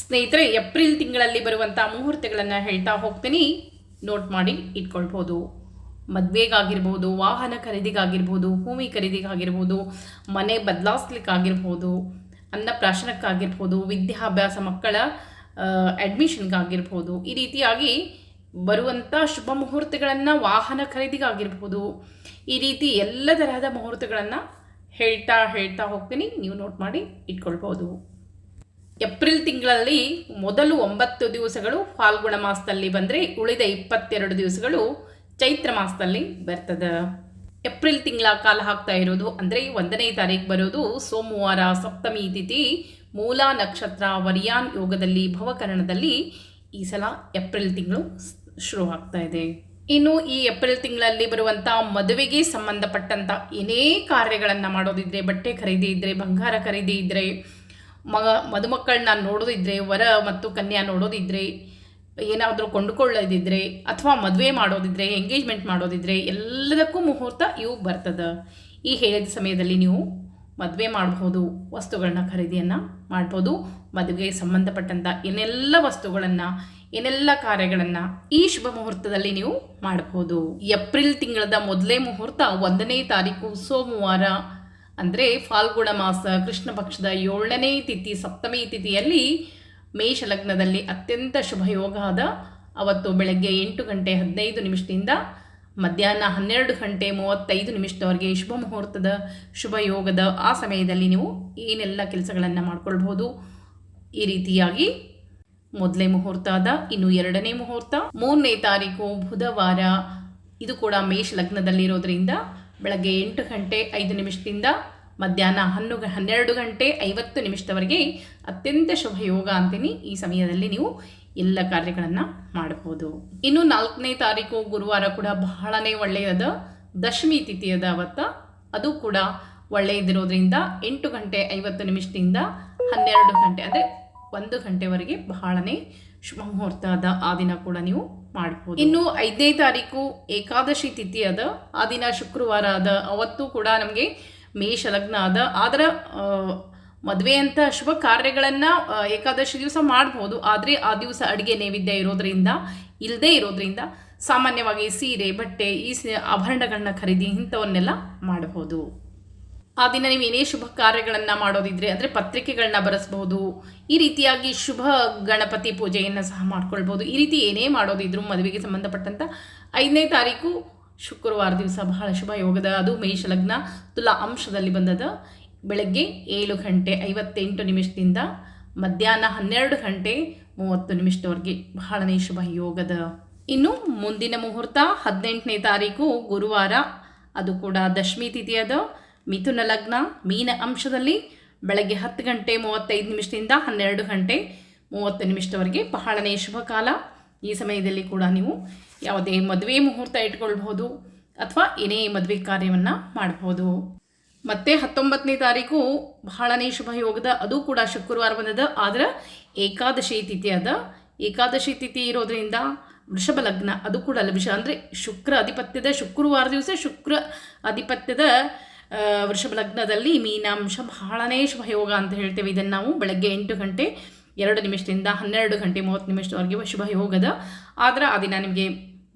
ಸ್ನೇಹಿತರೆ, ಏಪ್ರಿಲ್ ತಿಂಗಳಲ್ಲಿ ಬರುವಂಥ ಮುಹೂರ್ತಗಳನ್ನು ಹೇಳ್ತಾ ಹೋಗ್ತೀನಿ. ನೋಟ್ ಮಾಡಿ ಇಟ್ಕೊಳ್ಬೋದು. ಮದುವೆಗಾಗಿರ್ಬೋದು, ವಾಹನ ಖರೀದಿಗಾಗಿರ್ಬೋದು, ಭೂಮಿ ಖರೀದಿಗಾಗಿರ್ಬೋದು, ಮನೆ ಬದಲಾಯಿಸ್ಲಿಕ್ಕಾಗಿರ್ಬೋದು ಅನ್ನಪ್ರಾಶನಕ್ಕಾಗಿರ್ಬೋದು, ವಿದ್ಯಾಭ್ಯಾಸ ಮಕ್ಕಳ ಅಡ್ಮಿಷನ್ಗಾಗಿರ್ಬೋದು ಈ ರೀತಿಯಾಗಿ ಬರುವಂಥ ಶುಭ ಮುಹೂರ್ತಗಳನ್ನು ವಾಹನ ಖರೀದಿಗಾಗಿರ್ಬೋದು, ಈ ರೀತಿ ಎಲ್ಲ ತರಹದ ಮುಹೂರ್ತಗಳನ್ನು ಹೇಳ್ತಾ ಹೇಳ್ತಾ ಹೋಗ್ತೀನಿ. ನೀವು ನೋಟ್ ಮಾಡಿ ಇಟ್ಕೊಳ್ಬೋದು. ಏಪ್ರಿಲ್ ತಿಂಗಳಲ್ಲಿ ಮೊದಲು ಒಂಬತ್ತು ದಿವಸಗಳು ಫಾಲ್ಗುಣ ಮಾಸದಲ್ಲಿ ಬಂದರೆ ಉಳಿದ ಇಪ್ಪತ್ತೆರಡು ದಿವಸಗಳು ಚೈತ್ರ ಮಾಸದಲ್ಲಿ ಬರ್ತದೆ. ಏಪ್ರಿಲ್ ತಿಂಗಳ ಕಾಲ ಹಾಕ್ತಾ ಇರೋದು ಅಂದರೆ ಒಂದನೇ ತಾರೀಕು ಬರೋದು ಸೋಮವಾರ ಸಪ್ತಮಿ ತಿಥಿ ಮೂಲ ನಕ್ಷತ್ರ ವರಿಯಾನ್ ಯೋಗದಲ್ಲಿ ಭವಕರಣದಲ್ಲಿ ಈ ಸಲ ಏಪ್ರಿಲ್ ತಿಂಗಳು ಶುರು ಆಗ್ತಾ ಇದೆ. ಇನ್ನು ಈ ಏಪ್ರಿಲ್ ತಿಂಗಳಲ್ಲಿ ಬರುವಂಥ ಮದುವೆಗೆ ಸಂಬಂಧಪಟ್ಟಂಥ ಏನೇ ಕಾರ್ಯಗಳನ್ನು ಮಾಡೋದಿದ್ರೆ ಬಟ್ಟೆ ಖರೀದಿ ಇದ್ದರೆ ಬಂಗಾರ ಖರೀದಿ ಇದ್ದರೆ ಮಗ, ಮದುಮಕ್ಕಳನ್ನ ನೋಡೋದಿದ್ರೆ, ವರ ಮತ್ತು ಕನ್ಯಾ ನೋಡೋದಿದ್ರೆ, ಏನಾದರೂ ಕೊಂಡುಕೊಳ್ಳೋದಿದ್ರೆ, ಅಥವಾ ಮದುವೆ ಮಾಡೋದಿದ್ರೆ ಎಂಗೇಜ್ಮೆಂಟ್ ಮಾಡೋದಿದ್ರೆ, ಎಲ್ಲದಕ್ಕೂ ಮುಹೂರ್ತ ಇವು ಬರ್ತದೆ. ಈ ಹೇಳಿದ ಸಮಯದಲ್ಲಿ ನೀವು ಮದುವೆ ಮಾಡಬಹುದು ವಸ್ತುಗಳನ್ನ ಖರೀದಿಯನ್ನು ಮಾಡ್ಬೋದು, ಮದುವೆಗೆ ಸಂಬಂಧಪಟ್ಟಂಥ ಏನೆಲ್ಲ ವಸ್ತುಗಳನ್ನು ಏನೆಲ್ಲ ಕಾರ್ಯಗಳನ್ನು ಈ ಶುಭ ಮುಹೂರ್ತದಲ್ಲಿ ನೀವು ಮಾಡಬಹುದು ಏಪ್ರಿಲ್ ತಿಂಗಳದ ಮೊದಲೇ ಮುಹೂರ್ತ ಒಂದನೇ ತಾರೀಕು, ಸೋಮವಾರ ಅಂದರೆ ಫಾಲ್ಗುಣ ಮಾಸ, ಕೃಷ್ಣ ಪಕ್ಷದ ಏಳನೇ ತಿಥಿ, ಸಪ್ತಮಿ ತಿಥಿಯಲ್ಲಿ ಮೇಷ ಲಗ್ನದಲ್ಲಿ ಅತ್ಯಂತ ಶುಭ ಯೋಗ ಆದ ಅವತ್ತು ಬೆಳಗ್ಗೆ ಎಂಟು ಗಂಟೆ ಹದಿನೈದು ನಿಮಿಷದಿಂದ ಮಧ್ಯಾಹ್ನ ಹನ್ನೆರಡು ಗಂಟೆ ಮೂವತ್ತೈದು ನಿಮಿಷದವರೆಗೆ ಶುಭ ಮುಹೂರ್ತದ ಶುಭ ಯೋಗದ ಆ ಸಮಯದಲ್ಲಿ ನೀವು ಏನೆಲ್ಲ ಕೆಲಸಗಳನ್ನು ಮಾಡ್ಕೊಳ್ಬೋದು ಈ ರೀತಿಯಾಗಿ. ಮೊದಲೇ ಮುಹೂರ್ತ ಆದ, ಇನ್ನು ಎರಡನೇ ಮುಹೂರ್ತ, ಮೂರನೇ ತಾರೀಕು, ಬುಧವಾರ, ಇದು ಕೂಡ ಮೇಷ ಲಗ್ನದಲ್ಲಿರೋದ್ರಿಂದ ಬೆಳಗ್ಗೆ ಎಂಟು ಗಂಟೆ ಐದು ನಿಮಿಷದಿಂದ ಮಧ್ಯಾಹ್ನ ಹನ್ನು ಹನ್ನೆರಡು ಗಂಟೆ ಐವತ್ತು ನಿಮಿಷದವರೆಗೆ ಅತ್ಯಂತ ಶುಭ ಯೋಗ ಅಂತೀನಿ. ಈ ಸಮಯದಲ್ಲಿ ನೀವು ಎಲ್ಲ ಕಾರ್ಯಗಳನ್ನು ಮಾಡಬಹುದು. ಇನ್ನು ನಾಲ್ಕನೇ ತಾರೀಕು ಗುರುವಾರ ಕೂಡ ಬಹಳನೇ ಒಳ್ಳೆಯದ ದಶಮಿ ತಿಥಿಯದ ಅವತ್ತ. ಅದು ಕೂಡ ಒಳ್ಳೆಯದಿರೋದ್ರಿಂದ ಎಂಟು ಗಂಟೆ ಐವತ್ತು ನಿಮಿಷದಿಂದ ಹನ್ನೆರಡು ಗಂಟೆ, ಅಂದರೆ ಒಂದು ಗಂಟೆವರೆಗೆ ಬಹಳನೇ ಶುಭ ಮುಹೂರ್ತದ ಆ ದಿನ ಕೂಡ ನೀವು ಮಾಡ್ಬೋದು. ಇನ್ನು ಐದನೇ ತಾರೀಕು ಏಕಾದಶಿ ತಿಥಿ ಅದ. ಆ ದಿನ ಶುಕ್ರವಾರ ಅದ. ಅವತ್ತು ಕೂಡ ನಮಗೆ ಮೇಷ ಲಗ್ನ ಅದ. ಆದ್ರೆ ಅಂತ ಶುಭ ಕಾರ್ಯಗಳನ್ನು ಏಕಾದಶಿ ದಿವಸ ಮಾಡ್ಬೋದು. ಆದರೆ ಆ ದಿವಸ ಅಡುಗೆ ನೈವೇದ್ಯ ಇರೋದ್ರಿಂದ ಇಲ್ಲದೇ ಇರೋದ್ರಿಂದ ಸಾಮಾನ್ಯವಾಗಿ ಸೀರೆ, ಬಟ್ಟೆ, ಈ ಆಭರಣಗಳನ್ನ ಖರೀದಿ ಇಂಥವನ್ನೆಲ್ಲ ಮಾಡಬಹುದು ಆ ದಿನ ನೀವು ಏನೇ ಶುಭ ಕಾರ್ಯಗಳನ್ನು ಮಾಡೋದಿದ್ರೆ, ಅಂದರೆ ಪತ್ರಿಕೆಗಳನ್ನ ಬರೆಸ್ಬೋದು ಈ ರೀತಿಯಾಗಿ ಶುಭ ಗಣಪತಿ ಪೂಜೆಯನ್ನು ಸಹ ಮಾಡ್ಕೊಳ್ಬೋದು ಈ ರೀತಿ ಏನೇ ಮಾಡೋದಿದ್ರು ಮದುವೆಗೆ ಸಂಬಂಧಪಟ್ಟಂಥ ಐದನೇ ತಾರೀಕು ಶುಕ್ರವಾರ ದಿವಸ ಬಹಳ ಶುಭ ಯೋಗದ, ಅದು ಮೇಷ ಲಗ್ನ ತುಲಾ ಅಂಶದಲ್ಲಿ ಬಂದದ. ಬೆಳಗ್ಗೆ ಏಳು ಗಂಟೆ ಐವತ್ತೆಂಟು ನಿಮಿಷದಿಂದ ಮಧ್ಯಾಹ್ನ ಹನ್ನೆರಡು ಗಂಟೆ ಮೂವತ್ತು ನಿಮಿಷದವರೆಗೆ ಬಹಳನೇ ಶುಭ ಯೋಗದ. ಇನ್ನು ಮುಂದಿನ ಮುಹೂರ್ತ ಹದಿನೆಂಟನೇ ತಾರೀಕು ಗುರುವಾರ, ಅದು ಕೂಡ ದಶಮಿ ತಿಥಿಯದ. ಮಿಥುನ ಲಗ್ನ ಮೀನ ಅಂಶದಲ್ಲಿ ಬೆಳಗ್ಗೆ ಹತ್ತು ಗಂಟೆ ಮೂವತ್ತೈದು ನಿಮಿಷದಿಂದ ಹನ್ನೆರಡು ಗಂಟೆ ಮೂವತ್ತು ನಿಮಿಷದವರೆಗೆ ಬಹಳನೇ ಶುಭ ಕಾಲ. ಈ ಸಮಯದಲ್ಲಿ ಕೂಡ ನೀವು ಯಾವುದೇ ಮದುವೆ ಮುಹೂರ್ತ ಇಟ್ಕೊಳ್ಬಹುದು ಅಥವಾ ಏನೇ ಮದುವೆ ಕಾರ್ಯವನ್ನು ಮಾಡಬಹುದು. ಮತ್ತೆ ಹತ್ತೊಂಬತ್ತನೇ ತಾರೀಕು ಬಹಳನೇ ಶುಭ ಯೋಗದ ಅದು ಕೂಡ ಶುಕ್ರವಾರ ಬಂದದ. ಆದ್ರೆ ಏಕಾದಶಿ ತಿಥಿ ಅದ. ಏಕಾದಶಿ ತಿಥಿ ಇರೋದರಿಂದ ವೃಷಭ ಲಗ್ನ ಅದು ಕೂಡ ಲಭಿಷ ಅಂದರೆ ಶುಕ್ರ ಅಧಿಪತ್ಯದ ಶುಕ್ರವಾರ ದಿವಸ ಶುಕ್ರ ಅಧಿಪತ್ಯದ ಆ, ವೃಷಭ ಲಗ್ನದಲ್ಲಿ ಮೀನಾಂಶ ಬಹಳನೇ ಶುಭಯೋಗ ಅಂತ ಹೇಳ್ತೇವೆ. ಇದನ್ನು ನಾವು ಬೆಳಗ್ಗೆ ಎಂಟು ಗಂಟೆ ಎರಡು ನಿಮಿಷದಿಂದ ಹನ್ನೆರಡು ಗಂಟೆ ಮೂವತ್ತು ನಿಮಿಷದವರೆಗೆ ಶುಭಯೋಗದ ಆದರೆ ಆ ದಿನ ನಿಮಗೆ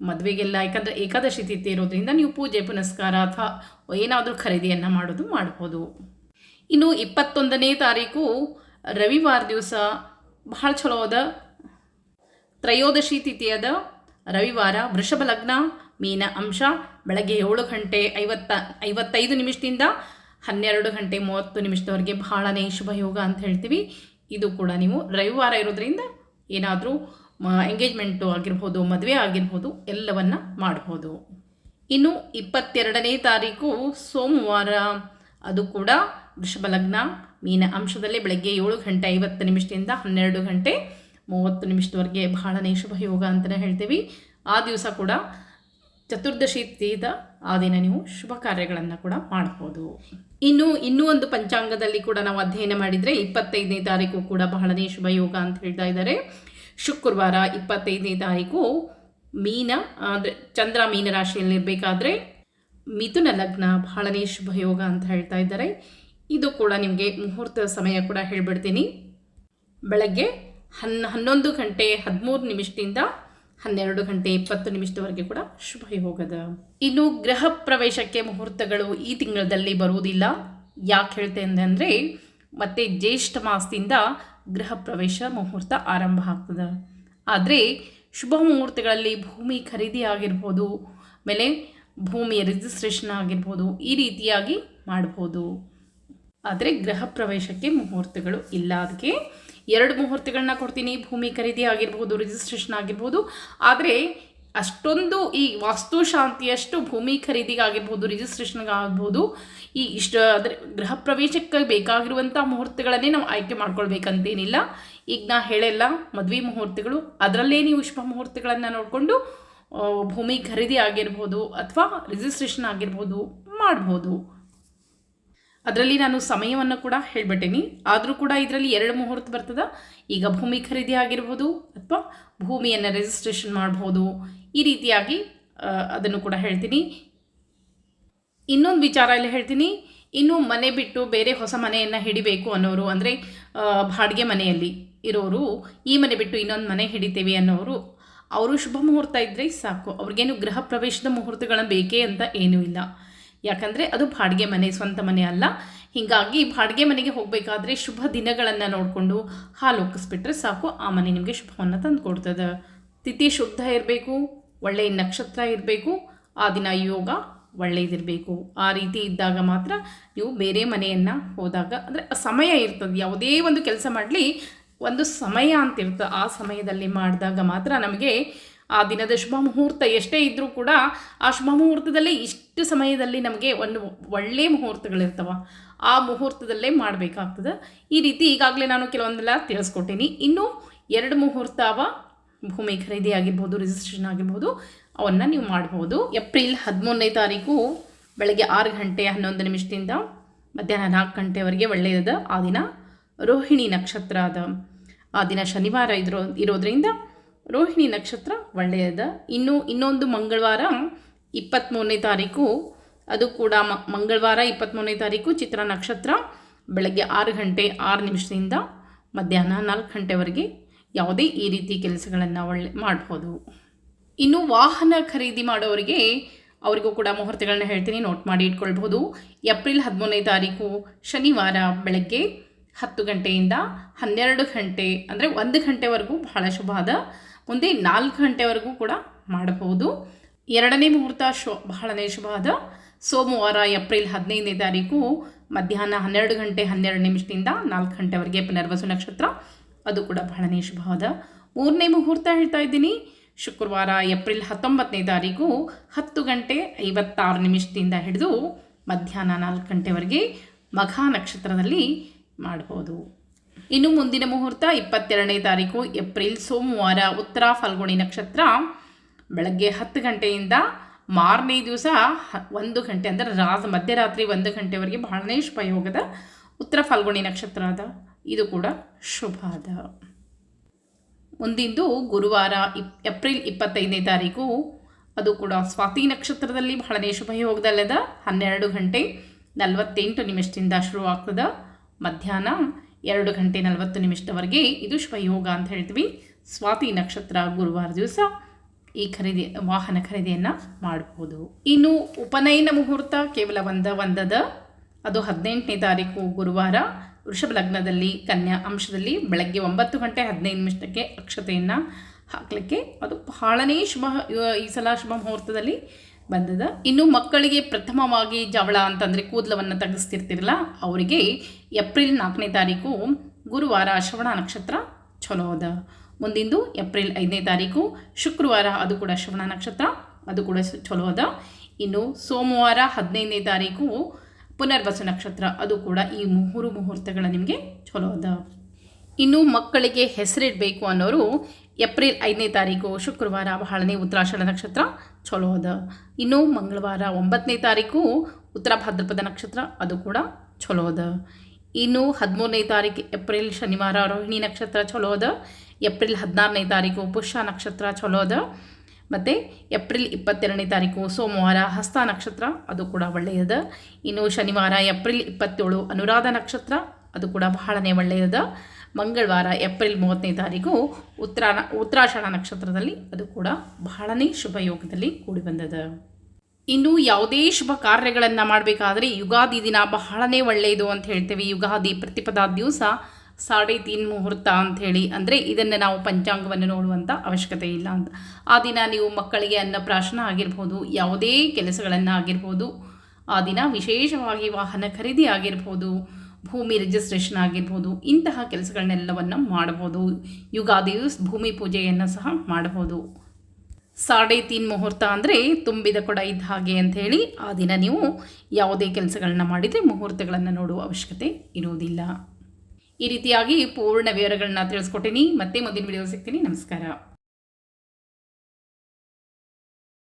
ಮದುವೆಗೆಲ್ಲ ಯಾಕಂದರೆ ಏಕಾದಶಿ ತಿಥಿ ಇರೋದ್ರಿಂದ ನೀವು ಪೂಜೆ, ಪುನಸ್ಕಾರ ಅಥವಾ ಏನಾದರೂ ಖರೀದಿಯನ್ನು ಮಾಡೋದು ಮಾಡ್ಬೋದು. ಇನ್ನು ಇಪ್ಪತ್ತೊಂದನೇ ತಾರೀಕು ರವಿವಾರ ದಿವಸ ಬಹಳ ಚಲೋ ಅದ ತ್ರಯೋದಶಿ ತಿಥಿಯದ ರವಿವಾರ ವೃಷಭ ಲಗ್ನ ಮೀನ ಅಂಶ. ಬೆಳಗ್ಗೆ ಏಳು ಗಂಟೆ ಐವತ್ತ, ಐವತ್ತೈದು ನಿಮಿಷದಿಂದ ಹನ್ನೆರಡು ಗಂಟೆ ಮೂವತ್ತು ನಿಮಿಷದವರೆಗೆ ಬಹಳನೇ ಶುಭ ಯೋಗ ಅಂತ ಹೇಳ್ತೀವಿ. ಇದು ಕೂಡ ನೀವು ರವಿವಾರ ಇರೋದ್ರಿಂದ ಏನಾದರೂ ಎಂಗೇಜ್ಮೆಂಟು ಆಗಿರ್ಬೋದು, ಮದುವೆ ಆಗಿರ್ಬೋದು, ಎಲ್ಲವನ್ನು ಮಾಡ್ಬೋದು. ಇನ್ನು ಇಪ್ಪತ್ತೆರಡನೇ ತಾರೀಕು ಸೋಮವಾರ. ಅದು ಕೂಡ ವೃಷಭ ಲಗ್ನ. ಮೀನ ಅಂಶದಲ್ಲಿ ಬೆಳಗ್ಗೆ ಏಳು ಗಂಟೆ ಐವತ್ತು ನಿಮಿಷದಿಂದ ಹನ್ನೆರಡು ಗಂಟೆ ಮೂವತ್ತು ನಿಮಿಷದವರೆಗೆ ಬಹಳನೇ ಶುಭ ಯೋಗ ಅಂತಲೇ ಹೇಳ್ತೀವಿ. ಆ ದಿವಸ ಕೂಡ ಚತುರ್ದಶಿ ತೀದ ಆ ದಿನ ನೀವು ಶುಭ ಕಾರ್ಯಗಳನ್ನು ಕೂಡ ಮಾಡ್ಬೋದು. ಇನ್ನು, ಇನ್ನೂ ಒಂದು ಪಂಚಾಂಗದಲ್ಲಿ ಕೂಡ ನಾವು ಅಧ್ಯಯನ ಮಾಡಿದರೆ ಇಪ್ಪತ್ತೈದನೇ ತಾರೀಕು ಕೂಡ ಬಹಳನೇ ಶುಭ ಯೋಗ ಅಂತ ಹೇಳ್ತಾ ಇದ್ದಾರೆ. ಶುಕ್ರವಾರ ಇಪ್ಪತ್ತೈದನೇ ತಾರೀಕು ಮೀನ, ಅಂದರೆ ಚಂದ್ರ ಮೀನ ರಾಶಿಯಲ್ಲಿರಬೇಕಾದ್ರೆ ಮಿಥುನ ಲಗ್ನ ಬಹಳನೇ ಶುಭ ಯೋಗ ಅಂತ ಹೇಳ್ತಾ ಇದ್ದಾರೆ. ಇದು ಕೂಡ ನಿಮಗೆ ಮುಹೂರ್ತ ಸಮಯ ಕೂಡ ಹೇಳ್ಬಿಡ್ತೀನಿ. ಬೆಳಗ್ಗೆ ಹನ್, ಹನ್ನೊಂದು ಗಂಟೆ ಹದಿಮೂರು ನಿಮಿಷದಿಂದ ಹನ್ನೆರಡು ಗಂಟೆ ಇಪ್ಪತ್ತು ನಿಮಿಷದವರೆಗೆ ಕೂಡ ಶುಭ ಯೋಗದ ಇನ್ನು ಗೃಹ ಪ್ರವೇಶಕ್ಕೆ ಮುಹೂರ್ತಗಳು ಈ ತಿಂಗಳಲ್ಲಿ ಬರುವುದಿಲ್ಲ. ಯಾಕೆ ಹೇಳ್ತೇನೆ ಅಂದರೆ, ಮತ್ತೆ ಜ್ಯೇಷ್ಠ ಮಾಸದಿಂದ ಗೃಹ ಪ್ರವೇಶ ಮುಹೂರ್ತ ಆರಂಭ ಆಗ್ತದೆ. ಆದರೆ, ಶುಭ ಮುಹೂರ್ತಗಳಲ್ಲಿ ಭೂಮಿ ಖರೀದಿ ಆಗಿರ್ಬೋದು, ಆಮೇಲೆ ಭೂಮಿಯ ರಿಜಿಸ್ಟ್ರೇಷನ್ ಆಗಿರ್ಬೋದು, ಈ ರೀತಿಯಾಗಿ ಮಾಡ್ಬೋದು. ಆದರೆ ಗೃಹ ಪ್ರವೇಶಕ್ಕೆ ಮುಹೂರ್ತಗಳು ಇಲ್ಲ. ಅದಕ್ಕೆ ಎರಡು ಮುಹೂರ್ತಗಳನ್ನ ಕೊಡ್ತೀನಿ, ಭೂಮಿ ಖರೀದಿ ಆಗಿರ್ಬೋದು ರಿಜಿಸ್ಟ್ರೇಷನ್ ಆಗಿರ್ಬೋದು. ಆದರೆ ಅಷ್ಟೊಂದು ಈ ವಾಸ್ತುಶಾಂತಿಯಷ್ಟು ಭೂಮಿ ಖರೀದಿಗೆ ರಿಜಿಸ್ಟ್ರೇಷನ್ಗಾಗ್ಬೋದು ಈ ಇಷ್ಟ ಅಂದರೆ ಗೃಹ ಪ್ರವೇಶಕ್ಕೆ ಬೇಕಾಗಿರುವಂಥ ಮುಹೂರ್ತಗಳನ್ನೇ ನಾವು ಆಯ್ಕೆ ಮಾಡ್ಕೊಳ್ಬೇಕಂತೇನಿಲ್ಲ. ಈಗ ನಾ ಹೇಳೆಲ್ಲ, ಮದುವೆ ಮುಹೂರ್ತಗಳು, ಅದರಲ್ಲೇ ನೀವು ಶುಭ ಮುಹೂರ್ತಗಳನ್ನು ನೋಡಿಕೊಂಡು ಭೂಮಿ ಖರೀದಿ ಆಗಿರ್ಬೋದು ಅಥವಾ ರಿಜಿಸ್ಟ್ರೇಷನ್ ಆಗಿರ್ಬೋದು ಮಾಡ್ಬೋದು. ಅದರಲ್ಲಿ ನಾನು ಸಮಯವನ್ನು ಕೂಡ ಹೇಳ್ಬಿಟ್ಟೇನಿ. ಆದರೂ ಕೂಡ ಇದರಲ್ಲಿ ಎರಡು ಮುಹೂರ್ತ ಬರ್ತದೆ. ಈಗ ಭೂಮಿ ಖರೀದಿ ಆಗಿರ್ಬೋದು ಅಥವಾ ಭೂಮಿಯನ್ನು ರಿಜಿಸ್ಟ್ರೇಷನ್ ಮಾಡ್ಬೋದು. ಈ ರೀತಿಯಾಗಿ ಅದನ್ನು ಕೂಡ ಹೇಳ್ತೀನಿ. ಇನ್ನೊಂದು ವಿಚಾರ ಇಲ್ಲಿ ಹೇಳ್ತೀನಿ. ಇನ್ನು ಮನೆ ಬಿಟ್ಟು ಬೇರೆ ಹೊಸ ಮನೆಯನ್ನು ಹಿಡಿಬೇಕು ಅನ್ನೋರು ಅಂದರೆ ಬಾಡಿಗೆ ಮನೆಯಲ್ಲಿ ಇರೋರು, ಈ ಮನೆ ಬಿಟ್ಟು ಇನ್ನೊಂದು ಮನೆ ಹಿಡಿತೇವೆ ಅನ್ನೋರು, ಅವರು ಶುಭ ಮುಹೂರ್ತ ಇದ್ದರೆ ಸಾಕು. ಅವ್ರಿಗೇನು ಗೃಹ ಪ್ರವೇಶದ ಮುಹೂರ್ತಗಳನ್ನ ಬೇಕೇ ಅಂತ ಏನೂ ಇಲ್ಲ. ಯಾಕಂದರೆ ಅದು ಬಾಡಿಗೆ ಮನೆ, ಸ್ವಂತ ಮನೆ ಅಲ್ಲ. ಹೀಗಾಗಿ ಬಾಡಿಗೆ ಮನೆಗೆ ಹೋಗಬೇಕಾದ್ರೆ ಶುಭ ದಿನಗಳನ್ನು ನೋಡಿಕೊಂಡು ಹಾಲು ಒಕ್ಕಿಸ್ಬಿಟ್ರೆ ಸಾಕು. ಆ ಮನೆ ನಿಮಗೆ ಶುಭವನ್ನು ತಂದು ಕೊಡ್ತದೆ. ತಿಥಿ ಶುದ್ಧ ಇರಬೇಕು ಒಳ್ಳೆಯ ನಕ್ಷತ್ರ ಇರಬೇಕು, ಆ ದಿನ ಯೋಗ ಒಳ್ಳೆಯದಿರಬೇಕು ಆ ರೀತಿ ಇದ್ದಾಗ ಮಾತ್ರ ನೀವು ಬೇರೆ ಮನೆಯನ್ನು ಹೋದಾಗ, ಅಂದರೆ ಸಮಯ ಇರ್ತದೆ. ಯಾವುದೇ ಒಂದು ಕೆಲಸ ಮಾಡಲಿ, ಒಂದು ಸಮಯ ಅಂತಿರ್ತದೆ ಆ ಸಮಯದಲ್ಲಿ ಮಾಡಿದಾಗ ಮಾತ್ರ ನಮಗೆ ಆ ದಿನದ ಶುಭ ಮುಹೂರ್ತ ಎಷ್ಟೇ ಇದ್ದರೂ ಕೂಡ ಆ ಶುಭ ಮುಹೂರ್ತದಲ್ಲಿ ಇಷ್ಟು ಸಮಯದಲ್ಲಿ ನಮಗೆ ಒಂದು ಒಳ್ಳೆಯ ಮುಹೂರ್ತಗಳಿರ್ತವೆ. ಆ ಮುಹೂರ್ತದಲ್ಲೇ ಮಾಡಬೇಕಾಗ್ತದೆ. ಈ ರೀತಿ ಈಗಾಗಲೇ ನಾನು ಕೆಲವೊಂದೆಲ್ಲ ತಿಳಿಸ್ಕೊಟ್ಟೀನಿ. ಇನ್ನು ಎರಡು ಮುಹೂರ್ತ ಅವ ಭೂಮಿ ಖರೀದಿ ಆಗಿರ್ಬೋದು ರಿಜಿಸ್ಟ್ರೇಷನ್ ಆಗಿರ್ಬೋದು, ಅವನ್ನು ನೀವು ಮಾಡ್ಬೋದು. ಏಪ್ರಿಲ್ ಹದಿಮೂರನೇ ತಾರೀಕು ಬೆಳಗ್ಗೆ ಆರು ಗಂಟೆ ಹನ್ನೊಂದು ನಿಮಿಷದಿಂದ ಮಧ್ಯಾಹ್ನ ನಾಲ್ಕು ಗಂಟೆವರೆಗೆ ಒಳ್ಳೆಯದ ಆ ದಿನ ರೋಹಿಣಿ ನಕ್ಷತ್ರ ಅದ. ಆ ದಿನ ಶನಿವಾರ ಇದ್ರೋ, ಇರೋದ್ರಿಂದ ರೋಹಿಣಿ ನಕ್ಷತ್ರ ಒಳ್ಳೆಯದ. ಇನ್ನು ಇನ್ನೊಂದು ಮಂಗಳವಾರ ಇಪ್ಪತ್ತ್ಮೂರನೇ ತಾರೀಕು. ಅದು ಕೂಡ ಮ, ಮಂಗಳವಾರ ಇಪ್ಪತ್ತ್ಮೂರನೇ ತಾರೀಕು, ಚಿತ್ರ ನಕ್ಷತ್ರ. ಬೆಳಗ್ಗೆ ಆರು ಗಂಟೆ ಆರು ನಿಮಿಷದಿಂದ ಮಧ್ಯಾಹ್ನ ನಾಲ್ಕು ಗಂಟೆವರೆಗೆ ಯಾವುದೇ ಈ ರೀತಿ ಕೆಲಸಗಳನ್ನು ಒಳ್ಳೆ, ಮಾಡ್ಬೋದು. ಇನ್ನು ವಾಹನ ಖರೀದಿ ಮಾಡೋರಿಗೆ ಅವರಿಗೂ ಕೂಡ ಮುಹೂರ್ತಗಳನ್ನ ಹೇಳ್ತೀನಿ, ನೋಟ್ ಮಾಡಿ ಇಟ್ಕೊಳ್ಬೋದು. ಏಪ್ರಿಲ್ ಹದಿಮೂರನೇ ತಾರೀಕು, ಶನಿವಾರ ಬೆಳಗ್ಗೆ ಹತ್ತು ಗಂಟೆಯಿಂದ ಹನ್ನೆರಡು ಗಂಟೆ, ಅಂದರೆ ಒಂದು ಗಂಟೆವರೆಗೂ ಬಹಳ ಶುಭ ಅದ ಮುಂದೆ ನಾಲ್ಕು ಗಂಟೆವರೆಗೂ ಕೂಡ ಮಾಡಬಹುದು. ಎರಡನೇ ಮುಹೂರ್ತ ಶೋ ಬಹಳನೇ ಶುಭ ಅದ ಸೋಮವಾರ, ಏಪ್ರಿಲ್ ಹದಿನೈದನೇ ತಾರೀಕು ಮಧ್ಯಾಹ್ನ ಹನ್ನೆರಡು ಗಂಟೆ ಹನ್ನೆರಡು ನಿಮಿಷದಿಂದ ನಾಲ್ಕು ಗಂಟೆವರೆಗೆ ಪುನರ್ವಸು ನಕ್ಷತ್ರ. ಅದು ಕೂಡ ಬಹಳನೇ ಶುಭ ಅದ ಮೂರನೇ ಮುಹೂರ್ತ ಹೇಳ್ತಾ ಇದ್ದೀನಿ. ಶುಕ್ರವಾರ, ಏಪ್ರಿಲ್ ಹತ್ತೊಂಬತ್ತನೇ ತಾರೀಕು ಹತ್ತು ಗಂಟೆ ಐವತ್ತಾರು ನಿಮಿಷದಿಂದ ಹಿಡಿದು ಮಧ್ಯಾಹ್ನ ನಾಲ್ಕು ಗಂಟೆವರೆಗೆ ಮಘಾ ನಕ್ಷತ್ರದಲ್ಲಿ ಮಾಡ್ಬೋದು ಇನ್ನು ಮುಂದಿನ ಮುಹೂರ್ತ ಇಪ್ಪತ್ತೆರಡನೇ ತಾರೀಕು, ಏಪ್ರಿಲ್ ಸೋಮವಾರ, ಉತ್ತರ ಫಲ್ಗುಣಿ ನಕ್ಷತ್ರ, ಬೆಳಗ್ಗೆ ಹತ್ತು ಗಂಟೆಯಿಂದ ಮಾರನೇ ದಿವಸ ಒಂದು ಗಂಟೆ, ಅಂದರೆ ರಾತ್ ಮಧ್ಯರಾತ್ರಿ ಒಂದು ಗಂಟೆವರೆಗೆ ಬಹಳನೇ ಶುಭ ಯೋಗದ ಉತ್ತರ ಫಲ್ಗುಣಿ ನಕ್ಷತ್ರ ಅದ. ಇದು ಕೂಡ ಶುಭ ಅದ. ಮುಂದಿಂದು ಗುರುವಾರ ಇಪ್ ಏಪ್ರಿಲ್ ಇಪ್ಪತ್ತೈದನೇ ತಾರೀಕು, ಅದು ಕೂಡ ಸ್ವಾತಿ ನಕ್ಷತ್ರದಲ್ಲಿ ಬಹಳನೇ ಶುಭ ಯೋಗದಲ್ಲದ ಹನ್ನೆರಡು ಗಂಟೆ ನಲವತ್ತೆಂಟು ನಿಮಿಷದಿಂದ ಶುರುವಾಗ್ತದೆ ಮಧ್ಯಾಹ್ನ. ಎರಡು ಗಂಟೆ ನಲವತ್ತು ನಿಮಿಷದವರೆಗೆ ಇದು ಶ್ವಯೋಗ ಅಂತ ಹೇಳ್ತೀವಿ. ಸ್ವಾತಿ ನಕ್ಷತ್ರ ಗುರುವಾರ ದಿವಸ ಈ ಖರೀದಿ, ವಾಹನ ಖರೀದಿಯನ್ನು ಮಾಡಬಹುದು ಇನ್ನು ಉಪನಯನ ಮುಹೂರ್ತ ಕೇವಲ ಒಂದ ಒಂದದ, ಅದು ಹದಿನೆಂಟನೇ ತಾರೀಕು ಗುರುವಾರ, ವೃಷಭ ಲಗ್ನದಲ್ಲಿ, ಕನ್ಯಾ ಅಂಶದಲ್ಲಿ ಬೆಳಗ್ಗೆ ಒಂಬತ್ತು ಗಂಟೆ ಹದಿನೈದು ನಿಮಿಷಕ್ಕೆ ಅಕ್ಷತೆಯನ್ನು ಹಾಕಲಿಕ್ಕೆ ಅದು ಬಹಳನೇ ಶುಭ, ಈ ಸಲ ಶುಭ ಮುಹೂರ್ತದಲ್ಲಿ ಬಂದದ. ಇನ್ನು ಮಕ್ಕಳಿಗೆ ಪ್ರಥಮವಾಗಿ ಜವಳ ಅಂತಂದರೆ ಕೂದಲವನ್ನು ತೆಗೆಸ್ತಿರ್ತಿರಲ್ಲ, ಅವರಿಗೆ ಏಪ್ರಿಲ್ ನಾಲ್ಕನೇ ತಾರೀಕು ಗುರುವಾರ ಶ್ರವಣ ನಕ್ಷತ್ರ ಚಲೋ ಅದ. ಮುಂದಿಂದು ಏಪ್ರಿಲ್ ಐದನೇ ತಾರೀಕು ಶುಕ್ರವಾರ ಅದು ಕೂಡ ಶ್ರವಣ ನಕ್ಷತ್ರ, ಅದು ಕೂಡ ಚಲೋ ಅದ. ಇನ್ನು ಸೋಮವಾರ ಹದಿನೈದನೇ ತಾರೀಕು ಪುನರ್ವಸು ನಕ್ಷತ್ರ, ಅದು ಕೂಡ ಈ ಮೂರು ಮುಹೂರ್ತಗಳ ನಿಮಗೆ ಚಲೋ ಅದ. ಇನ್ನು ಮಕ್ಕಳಿಗೆ ಹೆಸರಿಡಬೇಕು ಅನ್ನೋರು ಏಪ್ರಿಲ್ ಐದನೇ ತಾರೀಕು ಶುಕ್ರವಾರ ಬಹಳನೇ ಉತ್ತರಾಷಾಢ ನಕ್ಷತ್ರ. ಚಲೋ ಅದ. ಇನ್ನು ಮಂಗಳವಾರ ಒಂಬತ್ತನೇ ತಾರೀಕು ಉತ್ತರ ಭಾದ್ರಪದ ನಕ್ಷತ್ರ, ಅದು ಕೂಡ ಚಲೋ ಅದ. ಇನ್ನು ಹದಿಮೂರನೇ ತಾರೀಕು ಏಪ್ರಿಲ್ ಶನಿವಾರ ರೋಹಿಣಿ ನಕ್ಷತ್ರ ಚಲೋ ಅದ. ಏಪ್ರಿಲ್ ಹದಿನಾರನೇ ತಾರೀಕು ಪುಷ್ಯ ನಕ್ಷತ್ರ ಚಲೋ ಅದ. ಮತ್ತು ಏಪ್ರಿಲ್ ಇಪ್ಪತ್ತೆರಡನೇ ತಾರೀಕು ಸೋಮವಾರ ಹಸ್ತ ನಕ್ಷತ್ರ, ಅದು ಕೂಡ ಒಳ್ಳೆಯದ. ಇನ್ನು ಶನಿವಾರ ಏಪ್ರಿಲ್ ಇಪ್ಪತ್ತೇಳು ಅನುರಾಧ ನಕ್ಷತ್ರ, ಅದು ಕೂಡ ಬಹಳನೇ ಒಳ್ಳೆಯದ. ಮಂಗಳವಾರ, ಏಪ್ರಿಲ್ ಮೂವತ್ತನೇ ತಾರೀಕು ಉತ್ತರಾಣ, ಉತ್ತರಾಷಾಢ ನಕ್ಷತ್ರದಲ್ಲಿ ಅದು ಕೂಡ ಬಹಳನೇ ಶುಭ ಯೋಗದಲ್ಲಿ ಕೂಡಿ ಬಂದದ ಇನ್ನು ಯಾವುದೇ ಶುಭ ಕಾರ್ಯಗಳನ್ನು ಮಾಡಬೇಕಾದ್ರೆ ಯುಗಾದಿ ದಿನ ಬಹಳನೇ ಒಳ್ಳೆಯದು ಅಂತ ಹೇಳ್ತೇವೆ. ಯುಗಾದಿ ಪ್ರತಿಪದ ದಿವಸ ಸಾಡೆ ತೀನ್ ಮುಹೂರ್ತ ಅಂಥೇಳಿ ಅಂದರೆ ಇದನ್ನು ನಾವು ಪಂಚಾಂಗವನ್ನು ನೋಡುವಂಥ ಅವಶ್ಯಕತೆ ಇಲ್ಲ ಅಂತ. ಆ ದಿನ ನೀವು ಮಕ್ಕಳಿಗೆ ಅನ್ನಪ್ರಾಶನ ಆಗಿರ್ಬೋದು, ಯಾವುದೇ ಕೆಲಸಗಳನ್ನು ಆಗಿರ್ಬೋದು, ಆ ದಿನ ವಿಶೇಷವಾಗಿ ವಾಹನ ಖರೀದಿ ಆಗಿರ್ಬೋದು ಭೂಮಿ ರಿಜಿಸ್ಟ್ರೇಷನ್ ಆಗಿರ್ಬೋದು, ಇಂತಹ ಕೆಲಸಗಳನ್ನೆಲ್ಲವನ್ನು ಮಾಡಬಹುದು. ಯುಗಾದಿಯು ಭೂಮಿ ಪೂಜೆಯನ್ನು ಸಹ ಮಾಡಬಹುದು. ಸಾಡೆ ತೀನ್ ಮುಹೂರ್ತ ಅಂದರೆ ತುಂಬಿದ ಕೊಡ ಇದ್ದ ಹಾಗೆ ಅಂಥೇಳಿ ಆ ದಿನ ನೀವು ಯಾವುದೇ ಕೆಲಸಗಳನ್ನ ಮಾಡಿದರೆ ಮುಹೂರ್ತಗಳನ್ನು ನೋಡುವ ಅವಶ್ಯಕತೆ ಇರುವುದಿಲ್ಲ. ಈ ರೀತಿಯಾಗಿ ಪೂರ್ಣ ವಿವರಗಳನ್ನ ತಿಳಿಸ್ಕೊಟ್ಟಿನಿ. ಮತ್ತೆ ಮುಂದಿನ ವಿಡಿಯೋ ಸಿಗ್ತೀನಿ. ನಮಸ್ಕಾರ.